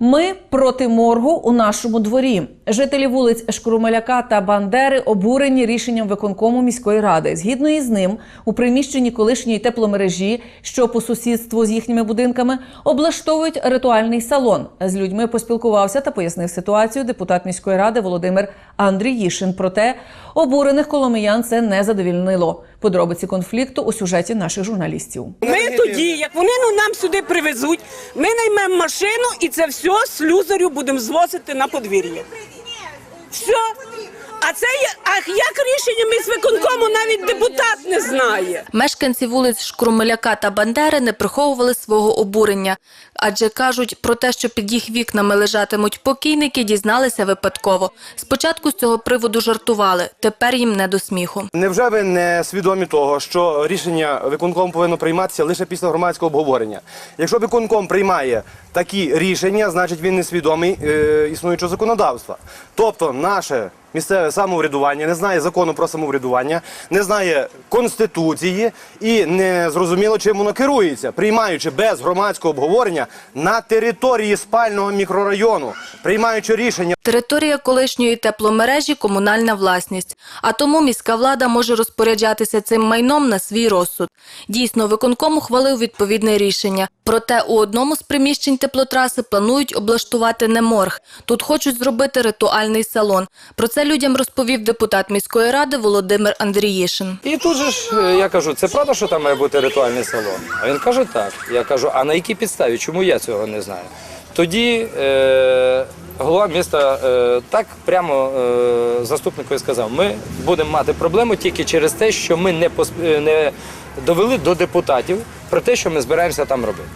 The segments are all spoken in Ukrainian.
Ми проти моргу у нашому дворі. Жителі вулиць Шкрумеляка та Бандери обурені рішенням виконкому міської ради. Згідно із ним, у приміщенні колишньої тепломережі, що по сусідству з їхніми будинками, облаштовують ритуальний салон. З людьми поспілкувався та пояснив ситуацію депутат міської ради Володимир Андріїшин. Проте обурених коломиян це не задовільнило. Подробиці конфлікту у сюжеті наших журналістів. Ми тоді, як вони ну, нам сюди привезуть, ми наймемо машину і це все слюзарю будемо звозити на подвір'я. Все. А це є, а як рішення ми з виконкому навіть депутат не знає. Мешканці вулиць Шкрумеляка та Бандери не приховували свого обурення, адже кажуть про те, що під їх вікнами лежатимуть покійники, дізналися випадково. Спочатку з цього приводу жартували, тепер їм не до сміху. Невже ви не свідомі того, що рішення виконком повинно прийматися лише після громадського обговорення? Якщо виконком приймає такі рішення, значить він не свідомий е, існуючого законодавства. Тобто наше місцеве самоврядування не знає закону про самоврядування, не знає конституції і не зрозуміло, чим воно керується, приймаючи без громадського обговорення на території спального мікрорайону, приймаючи рішення. Територія колишньої тепломережі – комунальна власність, а тому міська влада може розпоряджатися цим майном на свій розсуд. Дійсно, виконком ухвалив відповідне рішення. Проте у одному з приміщень теплотраси планують облаштувати не морг. Тут хочуть зробити ритуальний салон. Про це людям розповів депутат міської ради Володимир Андріїшин. І тут же ж е, я кажу, це правда, що там має бути ритуальний салон? А він каже, так. Я кажу, а на якій підставі? Чому я цього не знаю? Тоді е, голова міста е, так прямо е, заступнику сказав: ми будемо мати проблему тільки через те, що ми не, пос- е, не довели до депутатів про те, що ми збираємося там робити.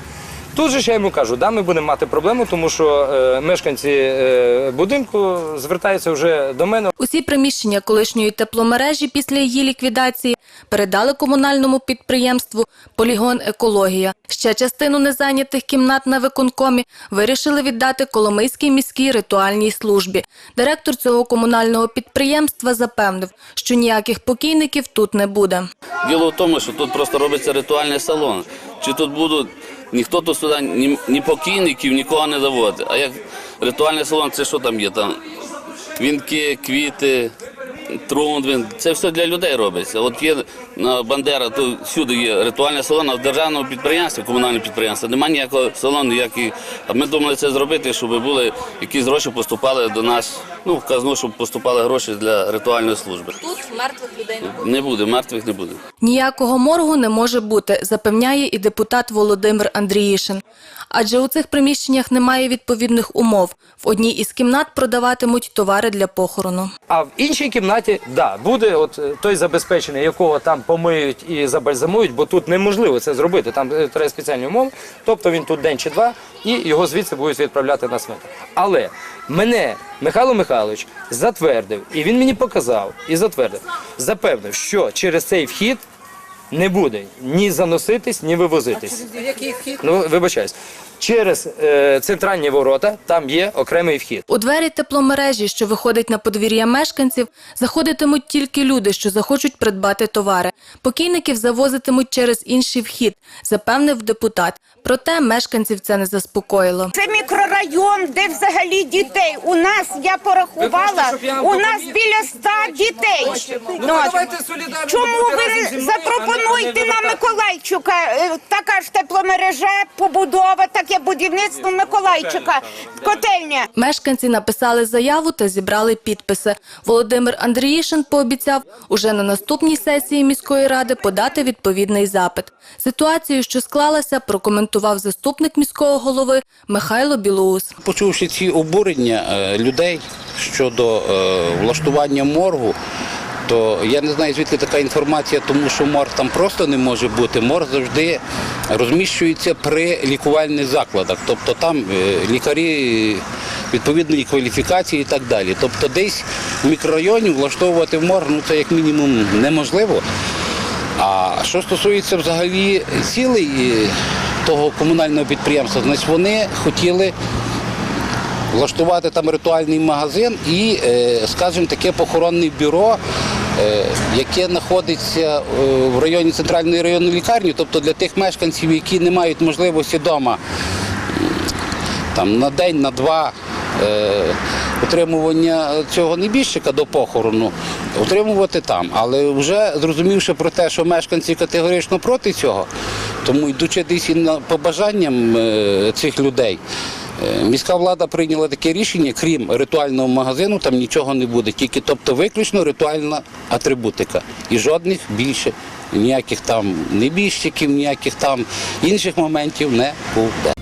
Тут же ж я йому кажу, да, ми будемо мати проблему, тому що е, мешканці е, будинку звертаються вже до мене. Усі приміщення колишньої тепломережі після її ліквідації передали комунальному підприємству «Полігон Екологія». Ще частину незайнятих кімнат на виконкомі вирішили віддати Коломийській міській ритуальній службі. Директор цього комунального підприємства запевнив, що ніяких покійників тут не буде. Діло в тому, що тут просто робиться ритуальний салон. Чи тут будуть ніхто тут сюди ні, ні покійників, нікого не заводить. А як ритуальний салон, це що там є? Там вінки, квіти, трундвин. Це все для людей робиться. От є на Бандера, то всюди є ритуальний салон, а в державному підприємстві, комунальному підприємстві, немає ніякого салону, ніякий. А ми думали це зробити, щоб були якісь гроші поступали до нас, ну в казну, щоб поступали гроші для ритуальної служби. Тут мертвих людей не буде. Не буде, мертвих не буде. Ніякого моргу не може бути, запевняє і депутат Володимир Андріїшин. Адже у цих приміщеннях немає відповідних умов. В одній із кімнат продаватимуть товари для похорону. А в іншій кімнаті, да, буде от е, той забезпечений, якого там помиють і забальзамують, бо тут неможливо це зробити. Там е, треба спеціальні умови. Тобто він тут день чи два, і його звідси будуть відправляти на смерть. Але мене Михайло Михайлович затвердив, і він мені показав і затвердив, запевнив, що через цей вхід. Не буде ні заноситись, ні вивозитись. Який вхід? Ну, вибачаюсь. Через е, центральні ворота там є окремий вхід. У двері тепломережі, що виходить на подвір'я мешканців, заходитимуть тільки люди, що захочуть придбати товари. Покійників завозитимуть через інший вхід, запевнив депутат. Проте мешканців це не заспокоїло. Це мікрорайон, де взагалі дітей. У нас я порахувала, я у нас біля ста дітей. Ну, от. Чому ви запропонуєте на Миколайчука? Е, Така ж тепломережа, побудова, таке будівництво Миколайчука, котельня. Мешканці написали заяву та зібрали підписи. Володимир Андріїшин пообіцяв уже на наступній сесії міської ради подати відповідний запит. Ситуацію, що склалася, прокоментував заступник міського голови Михайло Білоус. Почувши ці обурення е, людей щодо е, влаштування моргу, то я не знаю, звідки така інформація, тому що морг там просто не може бути. Морг завжди розміщується при лікувальних закладах. Тобто там е, лікарі відповідної кваліфікації і так далі. Тобто десь в мікрорайоні влаштовувати морг, ну це як мінімум неможливо. А що стосується взагалі цілей е, того комунального підприємства, значить вони хотіли влаштувати там ритуальний магазин і, е, скажімо, таке похоронне бюро, яке знаходиться е, в районі центральної районної лікарні, тобто для тих мешканців, які не мають можливості вдома там на день, на два. Е, утримування цього небіжчика до похорону, утримувати там. Але вже зрозумівши про те, що мешканці категорично проти цього, тому йдучи десь і побажанням е, цих людей, е, міська влада прийняла таке рішення, крім ритуального магазину, там нічого не буде, тільки тобто виключно ритуальна атрибутика. І жодних більше ніяких там небіжчиків, ніяких там інших моментів не буде.